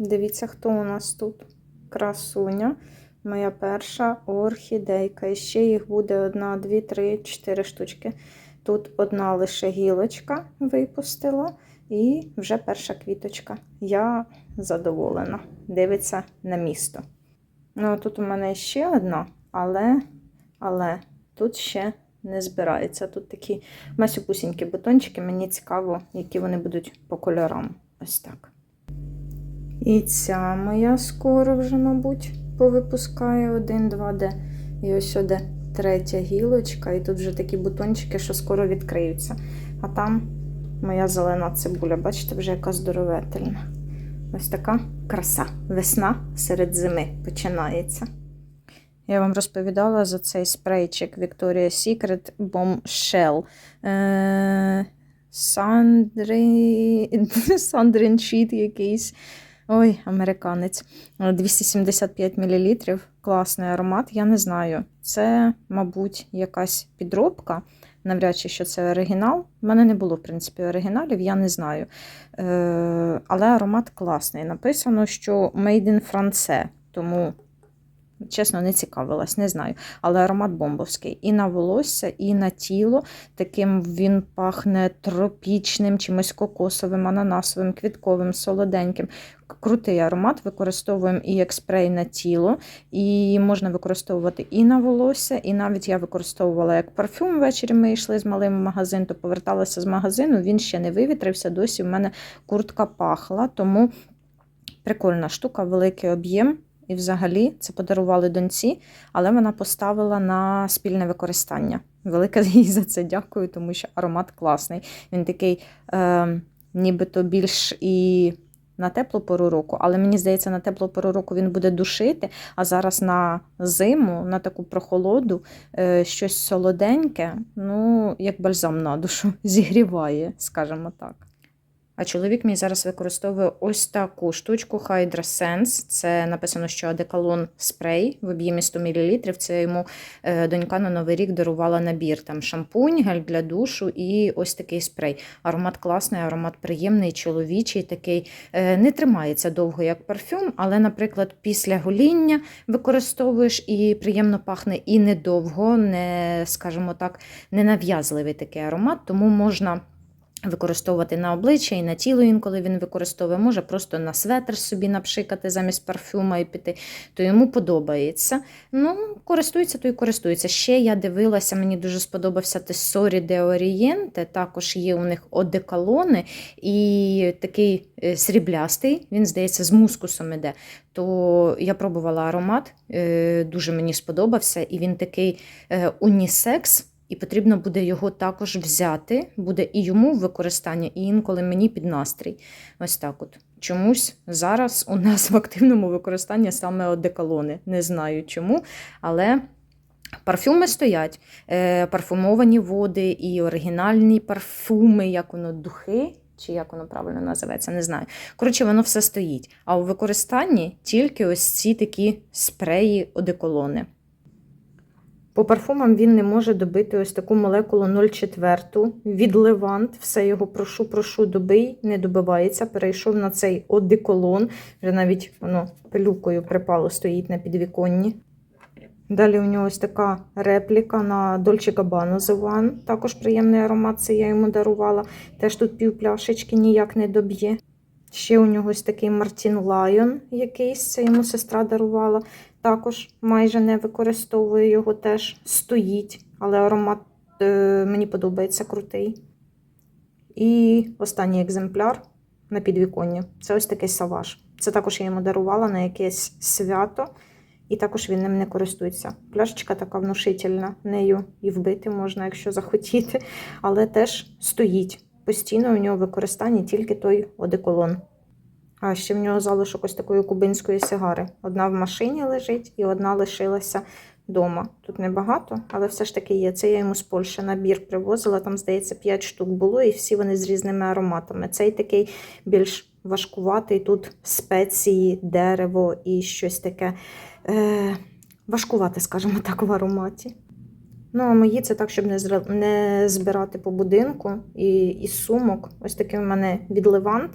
Дивіться, хто у нас тут. Красуня. Моя перша орхідейка. І ще їх буде одна, дві, три, чотири штучки. Тут одна лише гілочка випустила, і вже перша квіточка. Я задоволена. Дивиться на місто. Ну, тут у мене ще одна, але, але тут ще не збирається. Тут такі масюпусінькі бутончики. Мені цікаво, які вони будуть по кольорам. Ось так. І ця моя скоро вже, мабуть, повипускає один, два, де. І ось сюди третя гілочка. І тут вже такі бутончики, що скоро відкриються. А там моя зелена цибуля, бачите, вже яка здоровительна. Ось така краса. Весна серед зими починається. Я вам розповідала за цей спрейчик Victoria's Secret Bombshell. Е-. Сандрин Щит якийсь. Ой, американець. 275 мл. Класний аромат. Я не знаю. Це, мабуть, якась підробка. Навряд чи що це оригінал. У мене не було, в принципі, оригіналів, я не знаю. Е, але аромат класний. Написано, що Made in France. Тому, чесно, не цікавилась, не знаю. Але аромат бомбовський. І на волосся, і на тіло. Таким він пахне тропічним, чимось кокосовим, ананасовим, квітковим, солоденьким. Крутий аромат, використовуємо і як спрей на тіло, і можна використовувати і на волосся, і навіть я використовувала як парфюм. Ввечері ми йшли з малим в магазин, то поверталася з магазину, він ще не вивітрився, досі в мене куртка пахла. Тому прикольна штука, великий об'єм. І взагалі це подарували доньці, але вона поставила на спільне використання. Велике їй за це дякую, тому що аромат класний. Він такий, е, нібито більш і на теплу пору року, але мені здається, на теплу пору року він буде душити. А зараз на зиму, на таку прохолоду, е, щось солоденьке, ну, як бальзам на душу, зігріває, скажімо так. А чоловік мій зараз використовує ось таку штучку Hydra Sense. Це написано, що одеколон спрей в об'ємі 100 мл. Це йому е, донька на Новий рік дарувала набір. Там шампунь, гель для душу і ось такий спрей. Аромат класний, аромат приємний, чоловічий такий. Е, Не тримається довго, як парфюм, але, наприклад, після гоління використовуєш і приємно пахне і недовго, не, скажімо так, ненав'язливий такий аромат, тому можна. Використовувати на обличчя і на тіло інколи він використовує, може просто на светр собі напшикати замість парфюма і піти, то йому подобається. Ну, користується, то й користується. Ще я дивилася, мені дуже сподобався Тессорі де Орієнте, також є у них одеколони і такий е, сріблястий, він, здається, з мускусом іде. То я пробувала аромат, е, дуже мені сподобався, і він такий е, унісекс. І потрібно буде його також взяти, буде і йому використання, і інколи мені під настрій. Ось так от. Чомусь зараз у нас в активному використанні саме одеколони. Не знаю чому, але парфюми стоять. Е, Парфумовані води і оригінальні парфуми, як воно, духи. Чи як воно правильно називається, не знаю. Коротше, воно все стоїть. А у використанні тільки ось ці такі спреї одеколони. По парфумам він не може добити ось таку молекулу 0,4 від Левант. Все його прошу, прошу, добий, не добивається. Перейшов на цей одеколон. Вже навіть воно пилюкою припало, стоїть на підвіконні. Далі у нього ось така репліка на Dolce Gabbana The One. Також приємний аромат, це я йому дарувала. Теж тут пів пляшечки ніяк не доб'є. Ще у нього ось такий Мартін Лайон якийсь, це йому сестра дарувала. Також майже не використовую його, теж стоїть, але аромат е, мені подобається крутий. І останній екземпляр на підвіконні це ось такий саваж. Це також я йому дарувала на якесь свято, і також він ним не користується. Пляшечка така внушительна, нею і вбити можна, якщо захотіти, але теж стоїть. Постійно у нього використання тільки той одеколон. А ще в нього залишок ось такої кубинської сигари. Одна в машині лежить і одна лишилася вдома. Тут небагато, але все ж таки є. Це я йому з Польщі набір привозила. Там, здається, 5 штук було, і всі вони з різними ароматами. Цей такий більш важкуватий, тут спеції, дерево і щось таке е, важкувате, скажімо так, в ароматі. Ну, а мої це так, щоб не, не збирати по будинку і, і сумок. Ось такий в мене від Левант.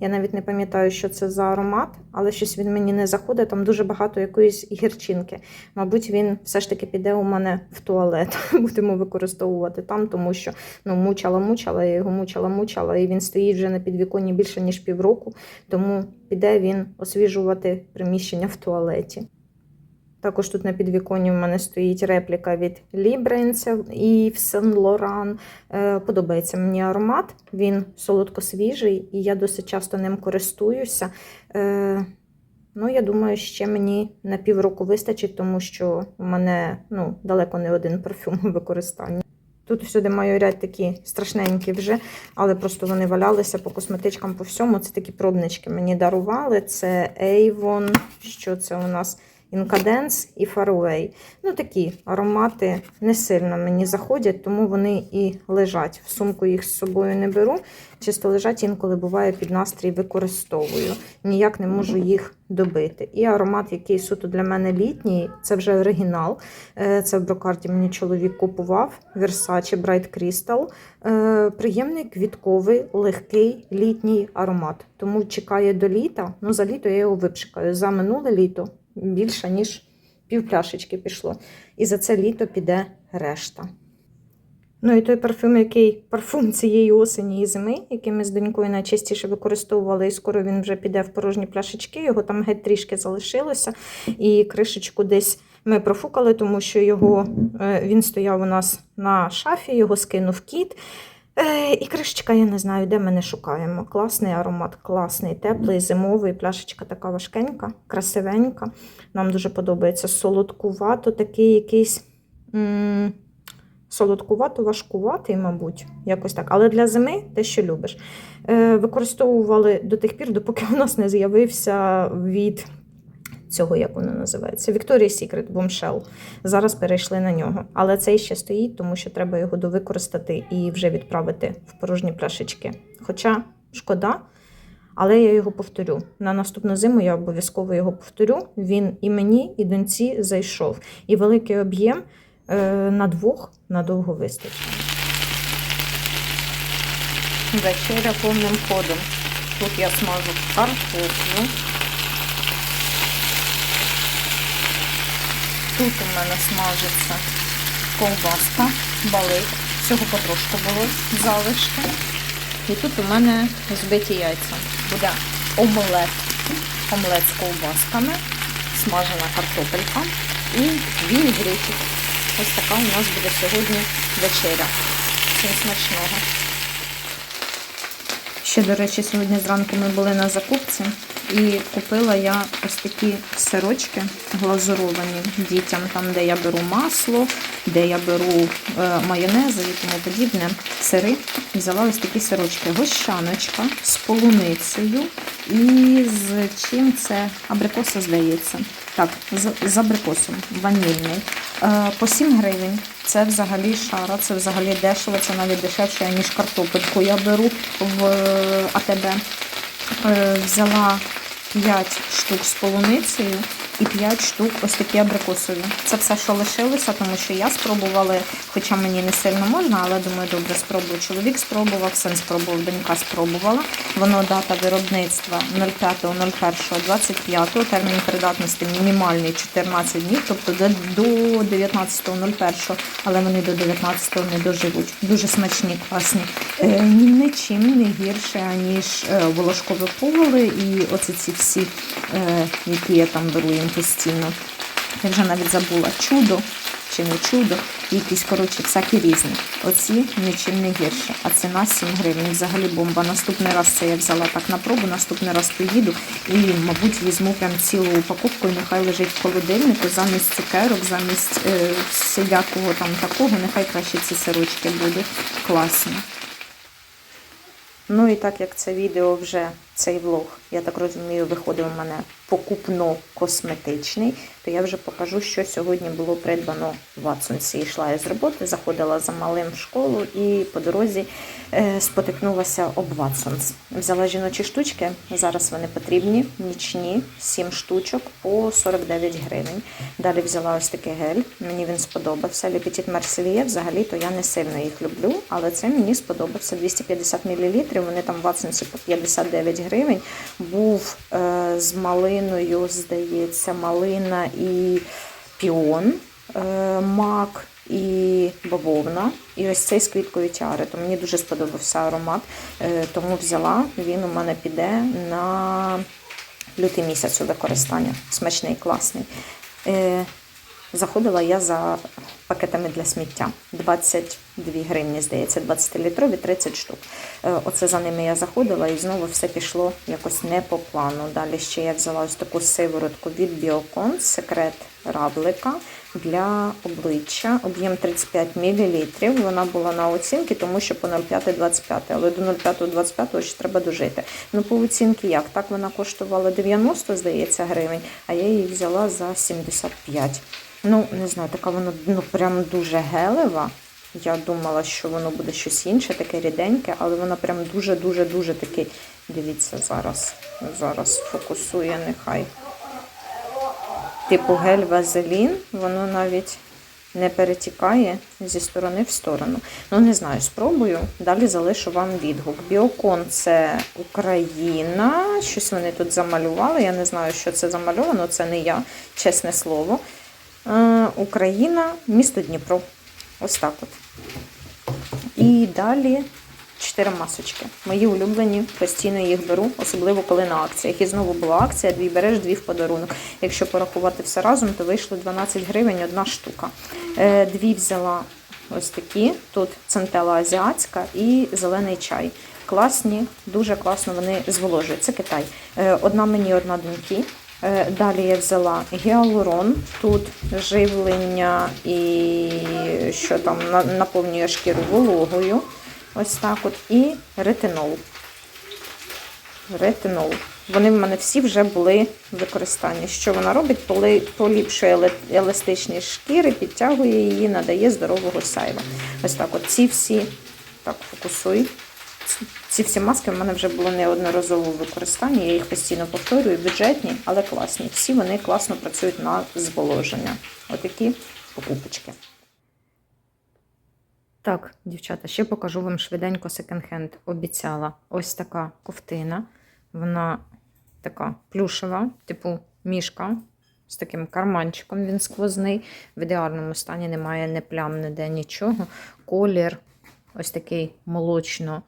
Я навіть не пам'ятаю, що це за аромат, але щось він мені не заходить. Там дуже багато якоїсь гірчинки. Мабуть, він все ж таки піде у мене в туалет. Будемо використовувати там, тому що ну, мучала, мучала, я його мучала, мучала, і він стоїть вже на підвіконні більше ніж півроку, тому піде він освіжувати приміщення в туалеті. Також тут на підвіконні в мене стоїть репліка від Лібренця і в Сен Лоран. Е, Подобається мені аромат, він солодко-свіжий, і я досить часто ним користуюся. Е, Ну, я думаю, ще мені на півроку вистачить, тому що у мене ну, далеко не один парфюм у використанні. Тут всюди маю ряд такі страшненькі вже, але просто вони валялися по косметичкам по всьому. Це такі пробнички мені дарували. Це Avon, що це у нас? Incadence і Faraway. Ну, такі аромати не сильно мені заходять, тому вони і лежать. В сумку їх з собою не беру. Чисто лежать інколи буває під настрій використовую. Ніяк не можу їх добити. І аромат, який суто для мене літній, це вже оригінал. Е, Це в брокарді мені чоловік купував. Versace Bright Crystal. Е, Приємний квітковий, легкий літній аромат. Тому чекає до літа. Ну, за літо я його випшикаю. За минуле літо більше, ніж пів пляшечки пішло. І за це літо піде решта. Ну і той парфюм, який парфум цієї осені і зими, який ми з донькою найчастіше використовували, і скоро він вже піде в порожні пляшечки. Його там геть трішки залишилося. І кришечку десь ми профукали, тому що його е, він стояв у нас на шафі, його скинув кіт. Е, І кришечка, я не знаю, де ми не шукаємо. Класний аромат, класний, теплий, зимовий. Пляшечка така важкенька, красивенька. Нам дуже подобається. Солодкувато, такий якийсь. м, Солодкувато, важкуватий, мабуть, якось так. Але для зими те, що любиш. Е, використовували до тих пір, допоки у нас не з'явився від цього, як воно називається, Victoria's Secret Bombshell. Зараз перейшли на нього. Але цей ще стоїть, тому що треба його довикористати і вже відправити в порожні пляшечки. Хоча шкода, але я його повторю. На наступну зиму я обов'язково його повторю. Він і мені, і доньці зайшов. І великий об'єм е, на двох надовго вистачить. Вечеря повним ходом. Тут я смажу картоплю. Тут у мене смажиться ковбаска, балик. Всього потрошку було залишки. І тут у мене збиті яйця. Буде омлет. Омлет з ковбасками, смажена картопелька і вінігрітик. Ось така у нас буде сьогодні вечеря. Всім смачного. Ще, до речі, сьогодні зранку ми були на закупці і купила я ось такі сирочки глазуровані дітям, там, де я беру масло, де я беру е, майонези і тому подібне. Сири. Взяла ось такі сирочки. Гощаночка з полуницею і з чим це абрикоса, здається. Так, з, з абрикосом ванільний. Е, по 7 гривень. Це взагалі шара, це взагалі дешево, це навіть дешевше, ніж картопельку. Я беру в е, АТБ. Взяла 5 штук з полуницею і 5 штук ось такі абрикосові. Це все, що лишилося, тому що я спробувала, хоча мені не сильно можна, але думаю, добре спробую. Чоловік спробував, син спробував, донька спробувала. Воно дата виробництва 05.01.25, термін придатності мінімальний 14 днів, тобто до до 19.01, але вони до 19-го не доживуть. Дуже смачні, класні. Е, Нічим не гірше, аніж е, волошкове поле і оці ці всі, е, які я там беру їм постійно. Я вже навіть забула чудо чи не чудо, якісь, коротше, всякі різні. Оці нічим не гірше. А ціна 7 гривень. Взагалі бомба. Наступний раз це я взяла так на пробу, наступний раз поїду і, мабуть, візьму прям цілу упаковку і нехай лежить в холодильнику замість цукерок, замість е, всілякого там такого, нехай краще ці сирочки будуть класні. Ну і так як це відео вже цей влог, я так розумію, виходив у мене покупно-косметичний, то я вже покажу, що сьогодні було придбано в Ватсонсі. Йшла я з роботи, заходила за малим в школу і по дорозі е, спотикнулася об Ватсонс. Взяла жіночі штучки, зараз вони потрібні, нічні, 7 штучок по 49 гривень. Далі взяла ось такий гель, мені він сподобався. Лепетит Марсельє, взагалі-то я не сильно їх люблю, але це мені сподобався. 250 мл, вони там в Ватсонсі по 59 гривень. Був е, з малиною, здається, малина і піон, е, мак і бавовна. І ось цей з квіткою тяри. То мені дуже сподобався аромат, е, тому взяла. Він у мене піде на лютий місяць у використання. Смачний, класний. Заходила я за пакетами для сміття. 22 гривні, здається, 20-літрові, 30 штук. Е, Оце за ними я заходила і знову все пішло якось не по плану. Далі ще я взяла ось таку сиворотку від Біокон, секрет раблика для обличчя. Об'єм 35 мл. Вона була на оцінки, тому що по 0,5-25, але до 0,5-25 ще треба дожити. Ну, по оцінки як? Так вона коштувала 90, здається, гривень, а я її взяла за 75. Ну, не знаю, така вона ну, прям дуже гелева. Я думала, що воно буде щось інше, таке ріденьке, але вона прям дуже-дуже-дуже такий. Дивіться, зараз, зараз фокусує нехай. Типу гель вазелін, воно навіть не перетікає зі сторони в сторону. Ну, не знаю, спробую. Далі залишу вам відгук. Біокон це Україна. Щось вони тут замалювали. Я не знаю, що це замальовано, це не я, чесне слово. Е, Україна, місто Дніпро. Ось так от. І далі чотири масочки. Мої улюблені, постійно їх беру, особливо коли на акціях. І знову була акція, дві береш, дві в подарунок. Якщо порахувати все разом, то вийшло 12 гривень одна штука. Е, Дві взяла ось такі. Тут центела азіатська і зелений чай. Класні, дуже класно вони зволожують. Це Китай. Е, Одна мені, одна доньки. Е, Далі я взяла гіалурон, тут живлення і що там наповнює шкіру вологою. Ось так от. І ретинол. Ретинол. Вони в мене всі вже були в використанні. Що вона робить? Поліпшує еластичність шкіри, підтягує її, надає здорового сяйва. Ось так от. Ці всі, так, фокусуй. Ці всі маски в мене вже були неодноразово в. Я їх постійно повторюю, бюджетні, але класні. Всі вони класно працюють на зволоження. Отакі покупочки. Так, дівчата, ще покажу вам швиденько секонд-хенд. Обіцяла. Ось така ковтина. Вона така плюшева, типу мішка. З таким карманчиком він сквозний. В ідеальному стані немає ні плям, ніде нічого. Колір ось такий молочно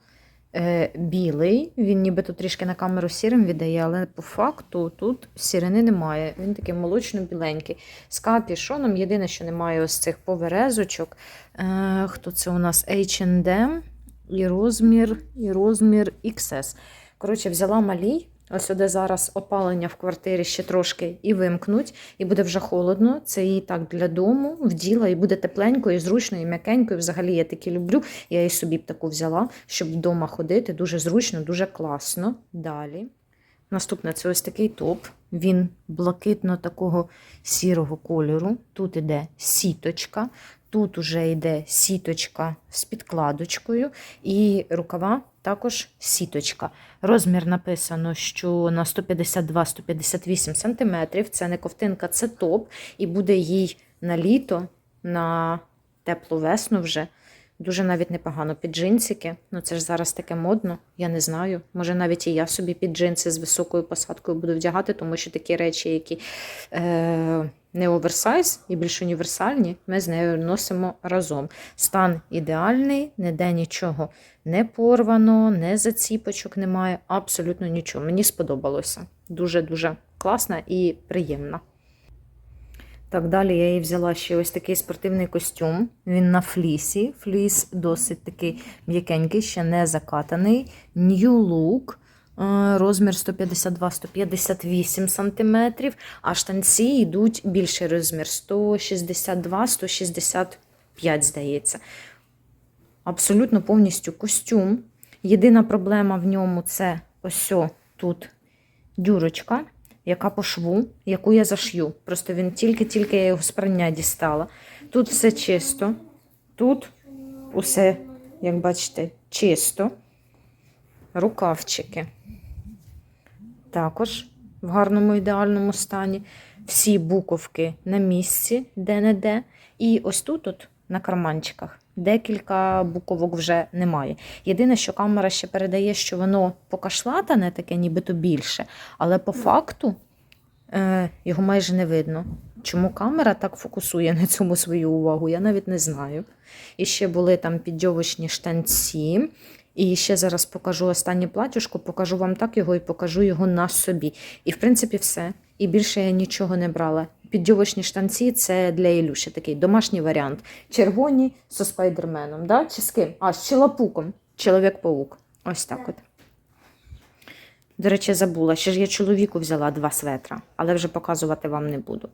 білий. Він нібито трішки на камеру сірим віддає, але по факту тут сірини немає. Він такий молочно-біленький. З капішоном. Єдине, що немає ось цих поверезочок. Е, хто це у нас? H&M і розмір, і розмір XS. Коротше, взяла малій. Ось сюди зараз опалення в квартирі ще трошки і вимкнуть, і буде вже холодно. Це і так для дому вділа, і буде тепленько, і зручно, і м'якенько. І взагалі я такі люблю. Я її собі б таку взяла, щоб вдома ходити. Дуже зручно, дуже класно. Далі. Наступне це ось такий топ. Він блакитно такого сірого кольору. Тут іде сіточка, тут уже йде сіточка з підкладочкою, і рукава також сіточка. Розмір написано, що на 152-158 см. Це не ковтинка, це топ. І буде їй на літо, на теплу весну вже. Дуже навіть непогано під джинсики. Ну це ж зараз таке модно, я не знаю. Може навіть і я собі під джинси з високою посадкою буду вдягати, тому що такі речі, які е, не оверсайз і більш універсальні, ми з нею носимо разом. Стан ідеальний, ніде нічого не порвано, не заціпочок немає, абсолютно нічого. Мені сподобалося. Дуже-дуже класна і приємна. Так, далі я їй взяла ще ось такий спортивний костюм. Він на флісі. Фліс досить такий м'якенький, ще не закатаний. New Look. е, Розмір 152-158 см, а штанці йдуть більший розмір 162-165, здається. Абсолютно повністю костюм. Єдина проблема в ньому це ось тут дюрочка, яка по шву, яку я зашью. Просто він тільки-тільки я його з прання дістала. Тут все чисто, тут усе, як бачите, чисто. Рукавчики. Також в гарному ідеальному стані. Всі буковки на місці, де-не-де. І ось тут, от, на карманчиках, декілька буковок вже немає. Єдине, що камера ще передає, що воно покашлатане, таке нібито більше, але по факту е, його майже не видно. Чому камера так фокусує на цьому свою увагу, я навіть не знаю. І ще були там піддьовочні штанці. І ще зараз покажу останнє платюшко, покажу вам так його і покажу його на собі. І в принципі все. І більше я нічого не брала. Піддьовочні штанці це для Ілюші такий домашній варіант. Червоні зі спайдерменом, да? чи з ким? А, з Чолопуком. Чоловік-паук. Ось так от. До речі, забула. Ще ж я чоловіку взяла два светра, але вже показувати вам не буду.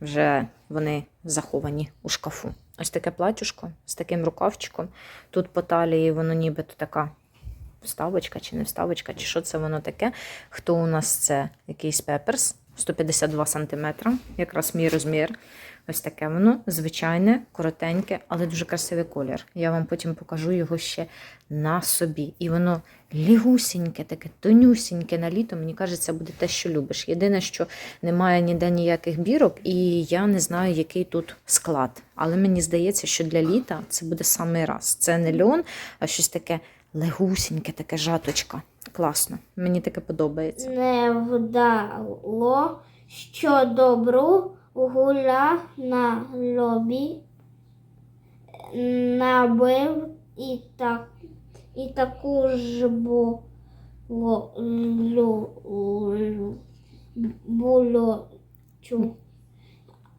Вже вони заховані у шкафу. Ось таке платюшко з таким рукавчиком. Тут по талії воно нібито така вставочка чи не вставочка, чи що це воно таке. Хто у нас це якийсь пеперс 152 см, якраз мій розмір. Ось таке воно звичайне, коротеньке, але дуже красивий колір. Я вам потім покажу його ще на собі. І воно лігусіньке, таке тонюсіньке на літо. Мені кажеться, буде те, що любиш. Єдине, що немає ніде ніяких бірок, і я не знаю, який тут склад. Але мені здається, що для літа це буде самий раз. Це не льон, а щось таке легусіньке, таке жаточка. Класно. Мені таке подобається. Не вдало, що добру гуля на лобі набив і так і таку ж лю, булочу.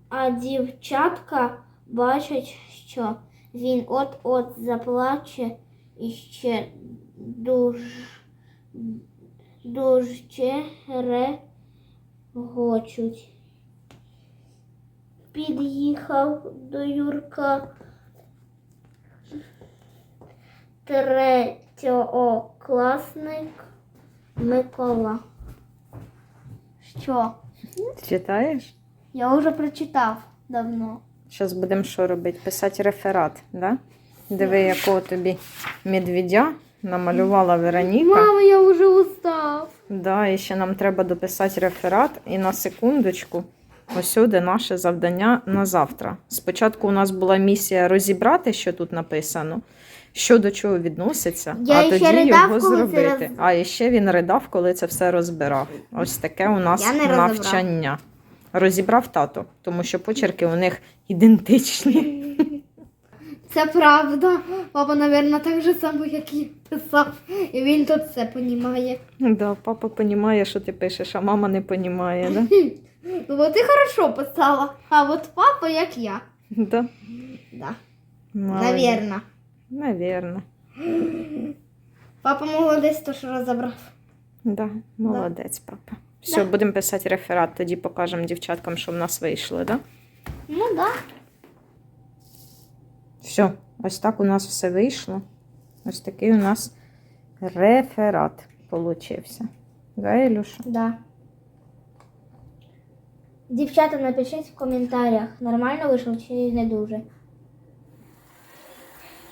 А дівчатка бачать, що він от-от заплаче і ще дуже дуже регочуть. Під'їхав до Юрка третьокласник Микола. Що? Читаєш? Я вже прочитав давно. Зараз будемо що робити? Писати реферат, да? Диви, якого тобі медведя намалювала Вероніка. Мама, я вже устав. Да, і ще нам треба дописати реферат. І на секундочку, ось сюди наше завдання на завтра. Спочатку у нас була місія розібрати, що тут написано, що до чого відноситься, Я а тоді ридав, його зробити. роз- А і ще він ридав, коли це все розбирав. Ось таке у нас навчання. Розібрав тато, тому що почерки у них ідентичні. Це правда. Папа, мабуть, так же само, як і писав. І він тут все понімає. Да, папа розуміє, що ти пишеш, а мама не розуміє, да? Ну, от ти хорошо писала, а от папа, як я. Да. Да. Навірно. Навірно. Папа молодець, то що розібрав. Да, молодець, папа. Все, будемо писати реферат, тоді покажемо дівчаткам, що в нас вийшло, да? Ну так. Да. Все, ось так у нас все вийшло. Ось такий у нас реферат получився. Да, Ілюша? Да. Дівчата, напишіть в коментарях, нормально вийшов чи не дуже.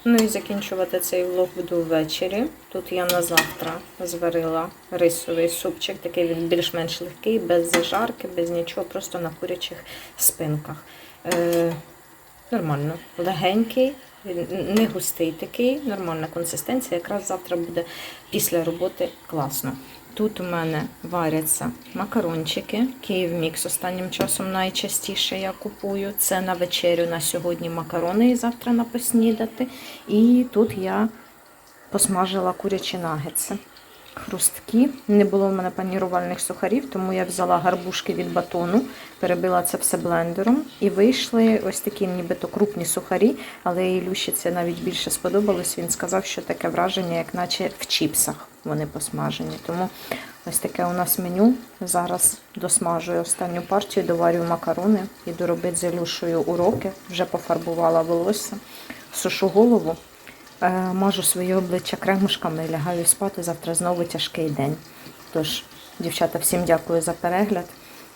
Ну і закінчувати цей влог буду ввечері. Тут я на завтра зварила рисовий супчик, такий він більш-менш легкий, без зажарки, без нічого, просто на курячих спинках. Нормально, легенький, не густий такий, нормальна консистенція. Якраз завтра буде після роботи класно. Тут у мене варяться макарончики. Київ Мікс останнім часом найчастіше я купую. Це на вечерю на сьогодні макарони і завтра на поснідати. І тут я посмажила курячі нагетси. Хрусткі. Не було в мене панірувальних сухарів, тому я взяла гарбушки від батону, перебила це все блендером. І вийшли ось такі нібито крупні сухарі, але Ілюші це навіть більше сподобалось. Він сказав, що таке враження, як наче в чіпсах вони посмажені. Тому ось таке у нас меню. Зараз досмажую останню партію, доварю макарони, іду робити з Ілюшею уроки. Вже пофарбувала волосся, сушу голову. Е, Мажу своє обличчя кремушками і лягаю спати. Завтра знову тяжкий день. Тож Дівчата, всім дякую за перегляд.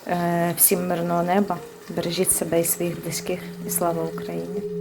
Е, Всім мирного неба. Бережіть себе і своїх близьких. І слава Україні!